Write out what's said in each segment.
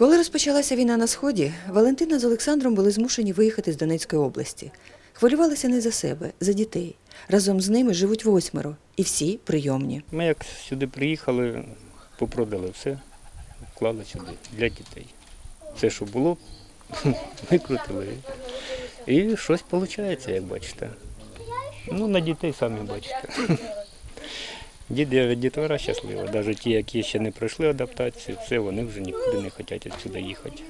Коли розпочалася війна на сході, Валентина з Олександром були змушені виїхати з Донецької області. Хвилювалися не за себе, за дітей. Разом з ними живуть восьмеро, і всі прийомні. Ми як сюди приїхали, попродали все, вклали сюди для дітей. Все, що було, викрутили. І щось виходить, як бачите. Ну, на дітей самі бачите. Діти, дітвора щаслива. Навіть ті, які ще не пройшли адаптацію, все, вони вже нікуди не хочуть відсюди їхати.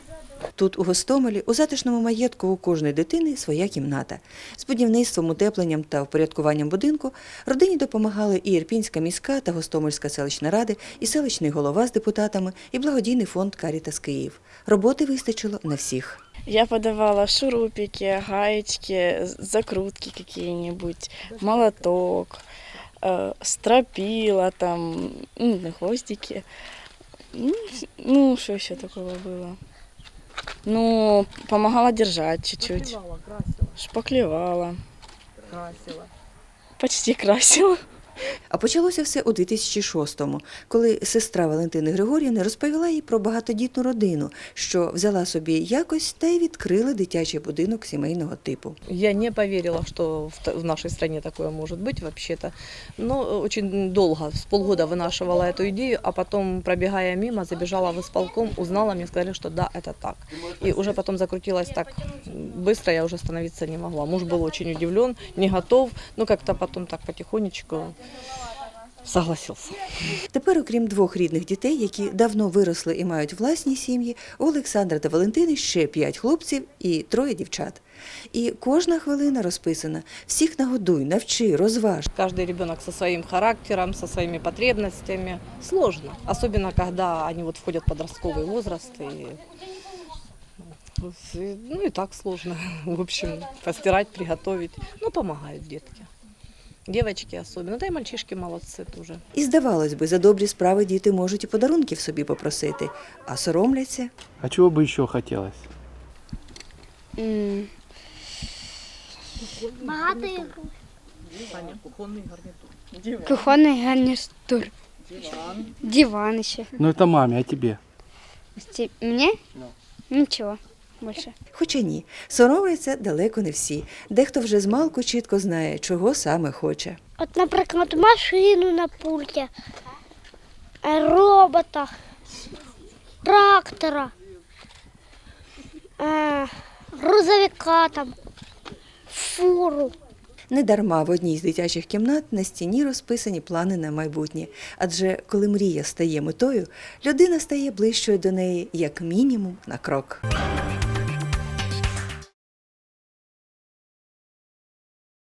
Тут, у Гостомелі, у затишному маєтку у кожної дитини своя кімната. З будівництвом, утепленням та впорядкуванням будинку родині допомагали і Ірпінська міська та Гостомельська селищна ради, і селищний голова з депутатами, і благодійний фонд Карітас Київ. Роботи вистачило на всіх. Я подавала шурупики, гаечки, закрутки какие-нибудь, молоток, стропила там, ну, гвоздики. хвостики. Ну, Ну, что еще такого было? Ну, помогала держать чуть-чуть. Шпаклевала. Почти красила. А почалося все у 2006-му, коли сестра Валентини Григорівни розповіла їй про багатодітну родину, що взяла собі якось та й відкрили дитячий будинок сімейного типу. Я не поверила, что в, та- в нашей стране такое может быть вообще-то. Но очень долго, с полгода вынашивала эту идею, а потом, пробегая мимо, забежала в исполком, узнала, мне сказали, что да, это так. И уже потом закрутилась так быстро, я уже остановиться не могла. Муж был очень удивлен, не готов, но как-то потом так потихонечку согласился. Тепер, окрім двох рідних дітей, які давно виросли і мають власні сім'ї, у Олександра та Валентини ще п'ять хлопців і троє дівчат. І кожна хвилина розписана: всіх нагодуй, навчи, розваж. Каждый ребенок со своим характером, со своими потребностями. Сложно, особенно когда они вот входят в подростковый возраст. И- ну и так сложно, в общем, постирать, приготовить. Ну, помогают детки. Девочки особенно, да и мальчишки молодцы тоже. І здавалось би, за добрі справи діти можуть і подарунків собі попросити, а соромляться. А чего бы еще хотелось? Багато їх. Кухонний гарнітур. Диван ще. Ну это маме, а тебе? Сті- Мені? Нічого більше. Хоча ні, соромляться далеко не всі. Дехто вже з малку чітко знає, чого саме хоче. От, наприклад, машину на пульті, робота, трактора, е, грузовика там, фуру. Недарма в одній з дитячих кімнат на стіні розписані плани на майбутнє. Адже коли мрія стає метою, людина стає ближчою до неї як мінімум на крок.